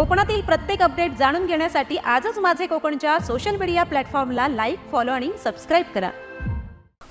कोकणातील प्रत्येक अपडेट जाणून घेण्यासाठी आजच माझे कोकणच्या सोशल मीडिया प्लॅटफॉर्मला लाईक फॉलो आणि सबस्क्राईब करा.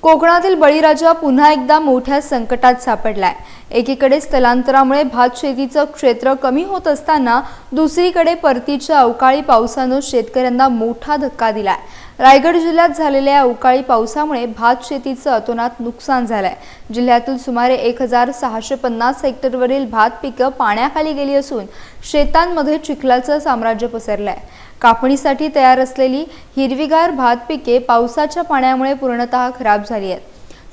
कोकणातील बळीराजा पुन्हा एकदा मोठ्या संकटात सापडलाय. एकीकडे स्थलांतरामुळे भात शेतीचं क्षेत्र कमी होत असताना दुसरीकडे परतीच्या अवकाळी पावसानं शेतकऱ्यांना मोठा धक्का दिलाय. रायगड जिल्ह्यात झालेल्या अवकाळी पावसामुळे भात शेतीचं अतोनात नुकसान झालंय. जिल्ह्यातील सुमारे एक हजार सहाशे पन्नास हेक्टरवरील भात पिकं पाण्याखाली गेली असून शेतांमध्ये चिखलाचं साम्राज्य पसरलंय. कापणीसाठी तयार असलेली हिरवीगार भात पिके पावसाच्या पाण्यामुळे पूर्णतः खराब झाली आहेत.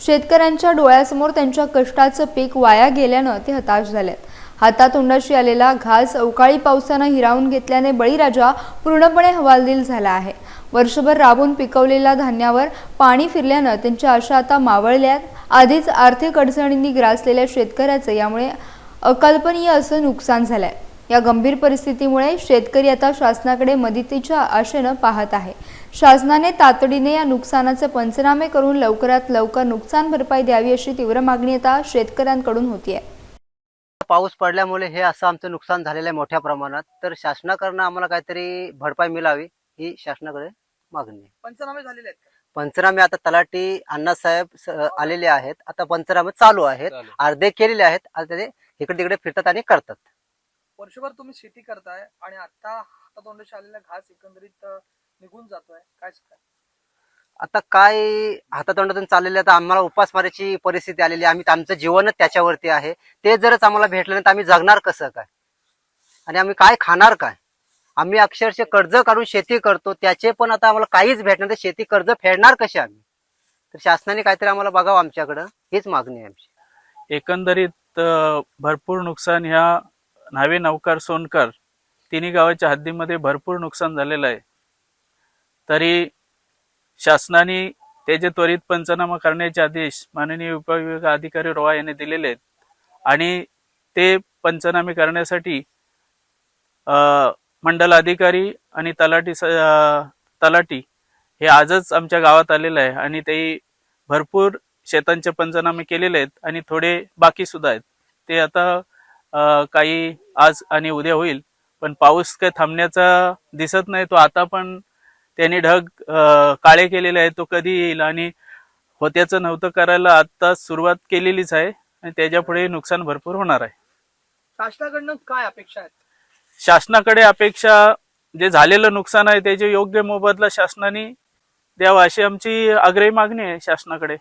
शेतकऱ्यांच्या डोळ्यासमोर त्यांच्या कष्टाचं पीक वाया गेल्यानं ते हताश झालेत. हातातोंडाशी आलेला घास अवकाळी पावसानं हिरावून घेतल्याने बळीराजा पूर्णपणे हवालदिल झाला आहे. वर्षभर राबून पिकवलेल्या धान्यावर पाणी फिरल्यानं त्यांच्या आशा आता मावळल्यात. आधीच आर्थिक अडचणींनी ग्रासलेल्या शेतकऱ्याचं यामुळे अकल्पनीय असं नुकसान झालंय. या गंभीर परिस्थितीमुळे शेतकरी आता शासनाकडे मदतीच्या आशेनं पाहत आहे. शासनाने तातडीने या नुकसानाचे पंचनामे करून लवकरात लवकर नुकसान भरपाई द्यावी अशी तीव्र मागणी आता शेतकऱ्यांकडून होती आहे पाऊस पडल्यामुळे हे असं आमचं नुकसान झालेलं आहे मोठ्या प्रमाणात. तर शासनाकडनं आम्हाला काहीतरी भरपाई मिळावी ही शासनाकडे मागणी आहे. पंचनामे झालेले आहेत? पंचनामे आता तलाठी अण्णासाहेब आलेले आहेत. आता पंचनामे चालू आहेत अर्धे केलेले आहेत. आता ते इकडे तिकडे फिरतात आणि करतात. वर्षभर तुम्ही शेती करताय आणि आता हातातोंडाशी आलेला घास एकंदरीत निघून जातोय. काय? आता काय हातातोंडातून चाललेलं आहे तर आम्हाला उपास मारायची परिस्थिती आलेली आहे. आम्ही आमचं जीवनच त्याच्यावरती आहे. ते जरच आम्हाला भेटलं नाही तर आम्ही जगणार कसं काय? आणि आम्ही काय खाणार काय? आम्ही अक्षरशः कर्ज काढून शेती करतो. त्याचे पण आता आम्हाला काहीच भेटणार तर शेती कर्ज फेडणार कसे आम्ही? तर शासनाने काहीतरी आम्हाला बघावं आमच्याकडं. हीच मागणी आहे आमची. एकंदरीत भरपूर नुकसान ह्या न्हावे नौकार सोनकर तिन्ही गावाच्या हद्दीमध्ये भरपूर नुकसान झालेलं आहे. तरी शासनाने त्याचे त्वरित पंचनामा करण्याचे आदेश माननीय उपविभाग अधिकारी रोहा यांनी दिलेले आहेत आणि ते पंचनामे करण्यासाठी मंडल अधिकारी आणि तलाटी तलाटी हे आजच आमच्या गावात आलेलं आहे आणि ते भरपूर शेतांचे पंचनामे केलेले आहेत आणि थोडे बाकी सुद्धा आहेत. ते आता काही आज आणि उद्या होईल पण पाऊस काही थांबण्याचा दिसत नाही तो आता पण त्यांनी ढग काळे केलेले आहे तो कधी येईल आणि होत्याचं नव्हतं करायला आता सुरुवात केलेलीच आहे आणि त्याच्या पुढे नुकसान भरपूर होणार आहे. शासनाकडनं काय अपेक्षा आहेत? शासनाकडे अपेक्षा जे झालेलं नुकसान आहे त्याचे योग्य मोबदला शासनाने द्यावा अशी आमची आग्रही मागणी आहे शासनाकडे.